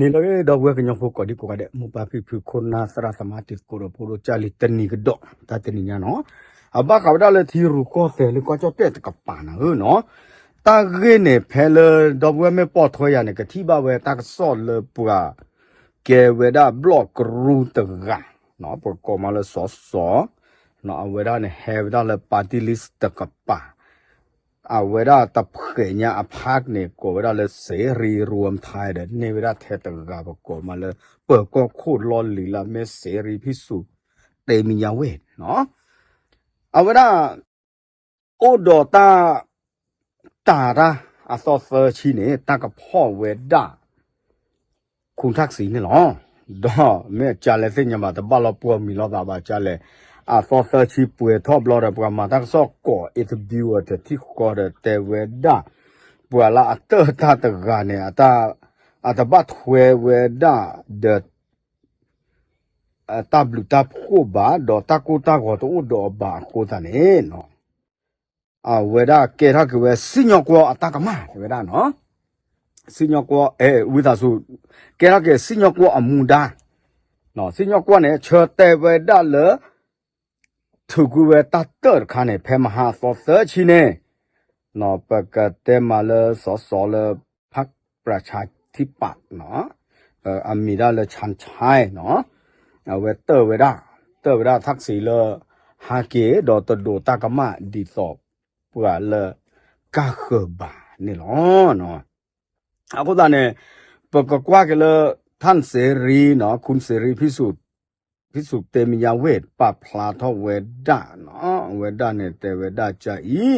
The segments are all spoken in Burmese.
နေလေတော့ဝဲကညဖို့ကဒီကိုကတဲ့မူပါဖိဖိခုနာစရာသမာတိကိုရပိုလိုချာလီတနီကတော့တတနီညာနော်အဘကဝဒလေသီရူကိုဆယ်လေကိုချတဲ့ကပနာဟနော်တာဂေနေဖဲလေတော့ဝဲမေပေါ်ထွေးရနေကတိဘဝဲတာကဆော့လေပူကကဲဝဲဒါဘလော့ရူတကနော်ပကောမလေဆော့ဆော့နော်ဝဲဒါနေဟဲဝဒါလေပါတီလစ်တကပါ อาเวลาตะเผยเนี่ยอภักเนี่ยกเวลาเลยเสรีรวมไทยเด็ดในเวลาแทตกาบกมาเลยเปิดก็คูดลอนหรือละเมเสรีพิสูจน์เตมียาเวทเนาะเอาเวลาโอดอตาตาระอาซอเซอร์ชีเนี่ยตากับพ่อเวดาคุณทักษิณเนี่ยหรอดอแม่จ่าเลยเส้นยามาแต่บ้านเราปวมีเราตาบาจ่าเลย ปัวมีลอตาบาจาเล a so sa chi pue thop lo ra ma tak so ko it view at ti ko de te we da pua la at ta ta ga ne ata at ba thwe we da de ta blu ta ko ba do ta ko ta ko to do ba ko ta ne no a we da ke ra ke we si nyo ko ata ka ma we da no si nyo ko e wi da su ke ra ke si nyo ko amu da no si nyo ko ne che te we da le ทุกเวตาเตอร์ขานี่เพมหาสอเสือชินเน่นอปกเตมาเลสอสอเลพักประชาธิปัตย์เนาะเอออามีดาเลชันชัยเนาะเวเตอร์เวดาเตอร์เวดาทักสีเลฮากเกดอตโดตากมาดีสอบเพื่อเลกาเขบานี่หรอเนาะอาก็ตาเนี่ยปกกว่ากันเลท่านเสรีเนาะคุณเสรีพิสุทธิ์ พิสุเตมิยาเวทปะพลาทเวดาเนาะเวดาเนี่ยเตเวดาจะอี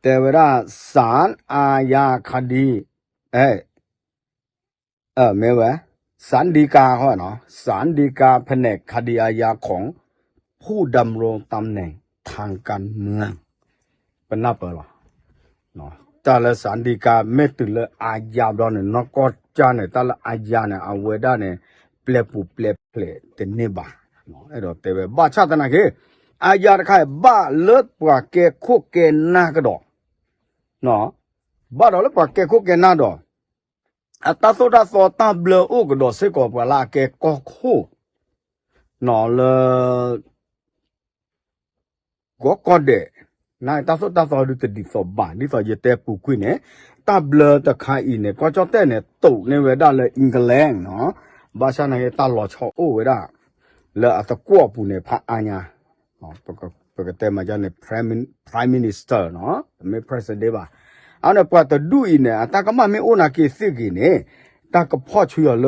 เตเวดาสารอาญาคดีเออเออเมวะสารดีกาเขาเนาะสารดีกาแผนกคดีอาญาของผู้ดำรงตำแหน่งทางการเมืองเป็นนับเปล่าเนาะแต่ละสารดีกาไม่ตื่นเลยอาญาดอนเนี่ยนกก็จาเนี่ยแต่ละอาญาเนี่ยเอาเวดาเนี่ย ပလက်ပူပလက်ပလက်တနေပါနော်အဲ့တော့တေပဲဘာချတနာကေအာရတခိုင်ဘာလွတ်ပွားကဲခုတ်ကဲနာကတော့နော်ဘာတော့လပွားကဲခုတ်ကဲနာတော့အတသောတာသောတဘလဥကတော့စေကောပွာလာကဲကောခုနော်လေကောကောတဲ့နိုင်တသောတသောဒုတဒီသောဘာဒီသောရတဲ့ပူခွိနေတဘလတခိုင်အင်းနေကောကြောတဲ့နေတုတ်နေဝဲဒါလေအင်္ဂလန်နော် ဘာရှာနေတလောချောအိုဝဲတာလာအတကောပူနေဖာအညာဟောပကပကတဲ့မကြနေ prime prime minister နော်မေ president ပါအဲ့တော့ပတ်တဒူအင်းနေအတကမမေအိုနာကေစစ်ကင်းနေတကဖော့ချူရလ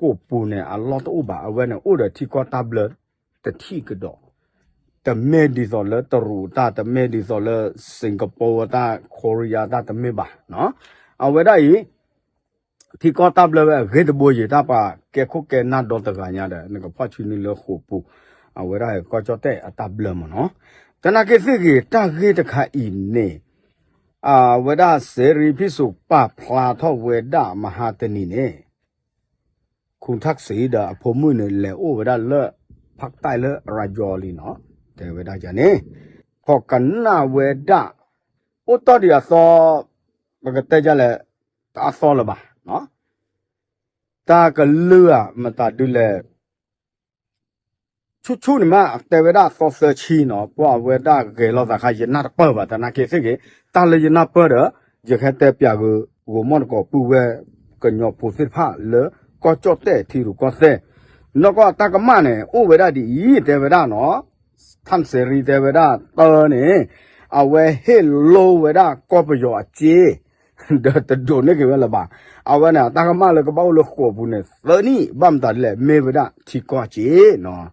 ကိုပူနေအလောတော့ဘာအဝဲနေအိုဒတီကောတဘလတတိကတော့တမဲဒီဆိုလတရူတာတမဲဒီဆိုလစင်ကာပူတာကိုရီးယားတာတမဲပါနော်အဝဲဒါကြီး ที่ก็ตับเลยเกตบุยตาปะแกคุกแกนัดดอตกาญาเดนก็พัชนี่เลหูปูเอาไว้ได้ก็จอแต่ตับเลยมั้งเนาะแต่นาเกสิกีตาเกตคาอินเนอ่าเวดาเสรีพิสุปะพลาทเวดามหาตนีเน่คุณทักษีดาผมมือเนี่ยแหละโอ้เวดาเลอะพักใต้เลอะรายอลีเนาะแต่เวดาจะเนพอกันหน้าเวดาโอ้ตอดีอะซอปกติจะแหละตาซอละบ่า နော်တာကလူอ่ะမတာဒူလေချူချူနမတေဝဒဆောဆချီနော်ပွာဝေဒကေလောတာခယနာပဘတနာကေစေကေတာလေယနာပရရခတဲ့ပြကိုဝမန်ကိုပူဝဲကညောပူစစ်ဖလေကောကြော့တဲ့ထီရူကောဆဲနောကတကမနဲ့ဥဝေဒဒီဤတေဝဒနော်သမ်စေရီတေဝဒတော်နေအဝဲဟေလိုဝေဒကောပယောအကျေဒတဒိုနေကေဝဲလပါအဝနာတာကမလကပေါ့လို့ခေါ်ဘူးနဲ့သနီဘမ်တာလေ မေဝဒချီကောချေနော်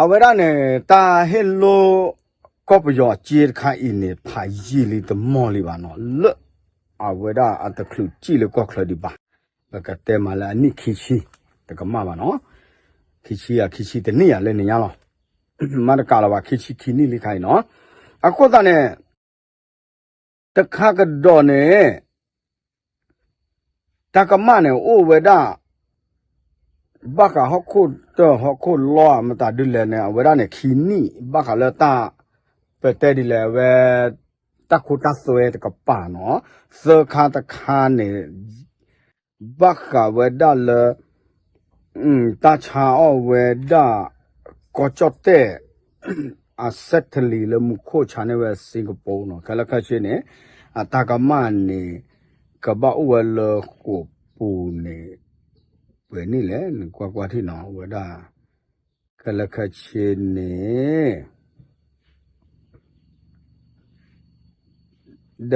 အဝရနဲ့တာဟဲလိုကောပယောချေခိုင်နေဖာရီလီတမောလီပါနော်လအဝရအတခလူကြည့်လို့ကောခလဒီပါဘကတဲမလာနိခိချီတကမပါနော်ခိချီရခိချီတနေ့ရလဲနေရလားမရကလာပါခိချီခိနိလိခိုင်နော်အခုတနဲ့ တခါကတော့နဲ့ตากมะเนี่ยโอเวดาบักฮอกคุตฮอกคุลอมตาดุเลเนี่ยเวดาเนี่ยคีนี่บักละตาเปเต อาเซทลีเลมุขโคชาเนเวสิงคโปร์เนาะคละคาเช่นอัตากามันเนกบ้าอวลกปูเนเปนี่แหละกว่ากว่าที่หนอวดาคละคาเช่นนี้เด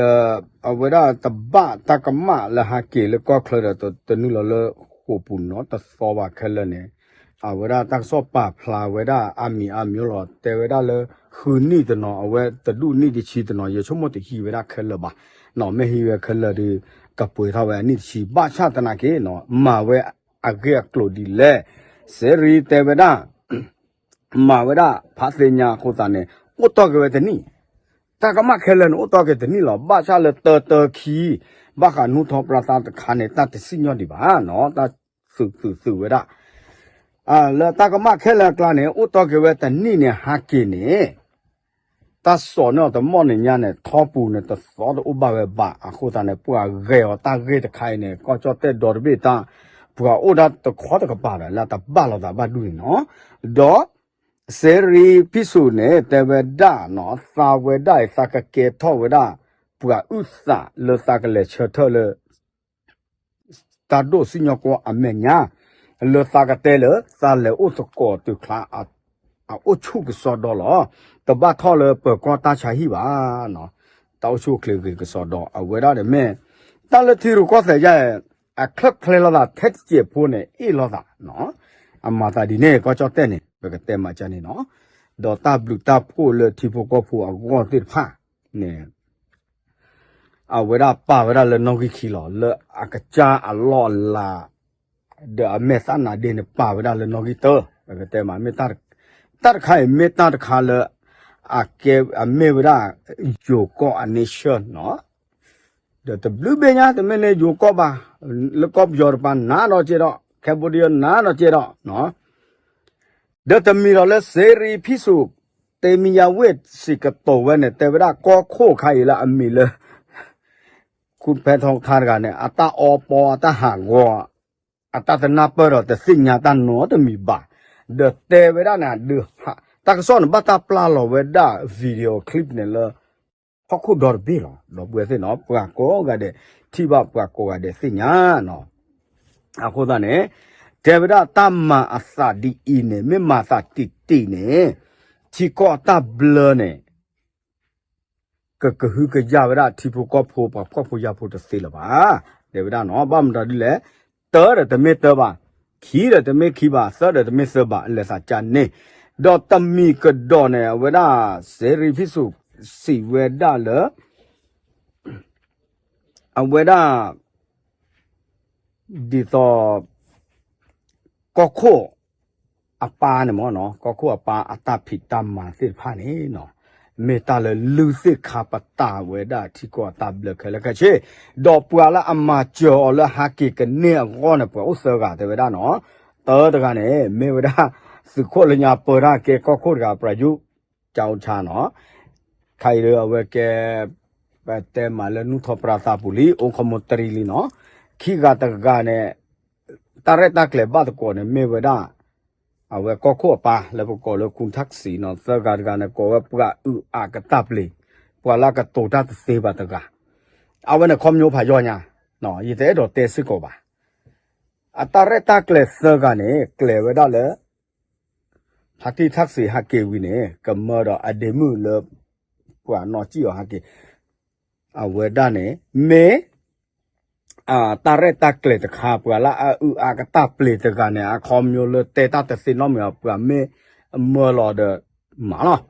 อวดาตบะตากามาละฮะเกลก็คลอดตัวตนุลละกบปูเนาะตสวาคลเนี่ย အဝရတက်စောပဖလာဝရအမီအမျိုးလောတေဝရလခုနိတနောအဝဲတလူနိတိချီတနောရချုံမတိဟီဝရခလပါနော်မေဟီဝခလဒီကပွေထဝဲနိချီဘာချတနာကေနော်မာဝဲအကေကလိုဒီလေစေရီတေဝရမာဝရဖာစညာခိုတာနေဥတော့ကဝဲတနီ ta ka ma khelen o to ke de ni lo ba cha le te te khi ba ka nu tho pra ta kha ne ta te sin yo di ba no ta su su su we da a le ta ka ma khelen kla ne o to ke we te ni ne ha ke ne ta so no de mo ne nya ne tho pu ne ta so de o ba we ba a kho ta ne pu a ge o ta ge de khai ne ko cho te do de bi ta pu a o da te kho de ka ba la ta ba lo da ba du no do စေရီပိစုနဲ့တဝဒနော်သာဝဒိသကကေထောဝဒပူဥစလသကလေချထလတာဒိုစညကောအမေညာ လသကတဲလသာလေဥစကောတုခလာအအချုကစောဒေါ်လတဘထောလပကောတာချာဟိပါနော်တောက်ချုကလေကစောဒေါ်အဝရတဲ့မဲတလတီရကောစေရအခက်ခလေလာတက်ချေဖို့နဲ့အေလောတာနော်အမတာဒီနေကောချတဲ့နေဘကတဲမှာချနေနော်ဒေါ်တာဘလူတာဖို့လေတီဖို့ကောဖို့အကောတိဖာနေအဝရပါဝရလေနောကိခီလောလေအကကြအလောလာ ဒအမေသနာဒေနေပါဝရလေနောကိတောဘကတဲမှာမေတာတတ်ခိုင်မေတာတခါလေအကေအမေဝရဂျိုကောအနေရှန်နော်ဒတဘလူဘေညာတမနေဂျိုကောပါလကောပ်ယော်ပန်နာတော့ချေတော့ကမ်ဘောဒီးယားနာတော့ချေတော့နော်ဒတမီရလဲစေရီဖိစုတေမီယာဝက်စီကတော်ဝဲနဲ့တေဝရကောခိုခိုင်လာအမီလဲခုဖဲထောင်းခါရကနေအတာအောပေါ်အတာဟာငော အတာတနာပရတစညာတနောတမီပါဒတေဝရနာဒဟာတကစောနဘတာပလာလောဝဲဒါဗီဒီယိုကလစ်နဲ့လဲဟခုဒေါ်ဘီလောလောပွဲစနော်ပွာကောကတဲ့ထိဘပွာကောကတဲ့စညာနော်အခုသားနဲ့ဒေဝဒတမအစဒီအင်းနဲ့မြမသတိတိနဲ့ချီကောတဘလနဲ့ကကဟုကကြဝရတီဖကောဖိုပကောဖိုရဖို့တစေလပါဒေဝဒနော်ဘာမတော်ဒီလေ တော်ရတမေတပါခီရတမေခီပါဆောရတမေဆပါအလဆာချာနေဒေါ်တမီကဒေါ်နေဝဒစေရီဖိစုစီဝေဒါလအဝေဒါဒီတော့ကခိုအပါနေမောနော်ကခိုအပါအတဖိတမန်စစ်ဖာနေနော် မေတ္တာလလူစစ်ခပတာဝေဒာတိကောတဘလခလကချေဒေါ်ပွာလာအမချောလဟာကေကနေရောနပေါ်ဥစကတဝေဒာနောတောတကနဲ့မေဝဒစခိုလညာပရာကေကောခိုကပရယုကြောင်းချနောခိုင်ရဝကေပတဲမလနုထပရာသပူလီဩခမတရီလီနောခိကတကကနဲ့တရက်တကလေဘတ်ကောနဲ့မေဝဒါ ko ko pa le ko lo kun thak si no sa ga ga ne ko we pra u a ka ta ple pwa la ka to ta se ba ta ga a we ne khom nyo pha yo nya no yi te do te si ko ba a ta re ta kle sa ga ne kle we da le ဟာတိသက်စီဟာကေဝီနေကမောတော့အဒေမှုလပွာနော်ကြည့်ရဟာကေအဝေဒနေမေ အာတာရက်တကလေတခါပွာလာအူအာကတပလေတကနေအခေါမျိုးလတေတတစင်နော်မြေပွာမေမောလော်ဒမာနော်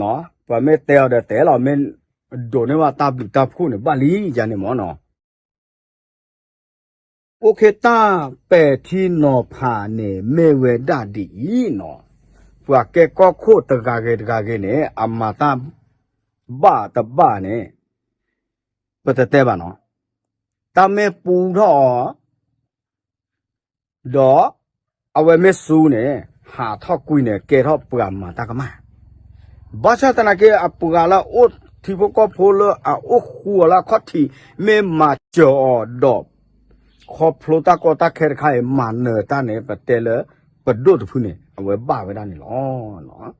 နော်ပွာမေတဲရတဲ့တဲလော်မင်းဒိုနေဝတာဘလူတာခုနေဘာလီဂျာနေမောနော်โอเคตาเปทีนอผาเนเมเวดาดีနော်ပွာကေကောခိုတကကေတကကေနေအမတာဘာတဘာနေပတတဲပါနော် တမဲပူတော့တော့အဝဲမဲဆူနေဟာထောက်ကွိနေကေတော့ပကမာတကမဘာချတနာကေအပကလာအိုတီဘကဖိုလအအိုခူလာခတိမဲမာကျော်တော့ခေါ်ဖလိုတာကောတာခဲခိုင်မန်နေတာနေပတဲလပဒုတ်ဖုနေအဝဲပါဝဲတာနေလောနော်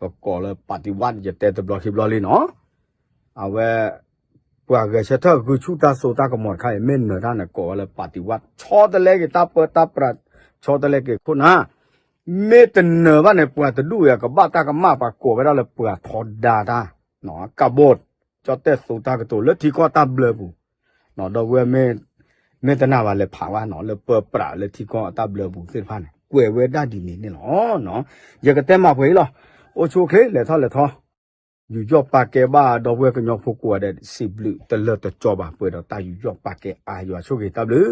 ပကောလပါတိဝတ်ရတဲ့ဘလော့ခိဘလော့လေးနော်အဝဲ ပွာကချက်ထကူချူတာဆိုတာကမော်ခိုင်မင်းနေတာနေကောလပါတိဝတ်ချောတလဲကတပတပရချောတလဲကခုနာမေတနဘာနေပွာတဒူရကဘာတာကမပါကောဝဲတော့လပွာထောဒါတာနော်ကဘတ်ချောတဲ့ဆိုတာကတူလက်တီကောတာဘလဘူးနော်တော့ဝဲမဲမေတနာပါလေဖာဝါနော်လေပပရာလေတီကော အတပ်လေဘူးစစ်ဖာနေကွယ်ဝဲတတ်ဒီနေနေလောနော်ရကတဲ့မဖွေးလောအိုချိုခေလေထောလေထောယူကြောပါကေဘာတော့ဝဲကညောဖို့ကွာတဲ့စီဘလူတလတ်တော့ကြောပါပွေတော့တာယူကြောပါကေအာရွာချိုကေတပ်လူ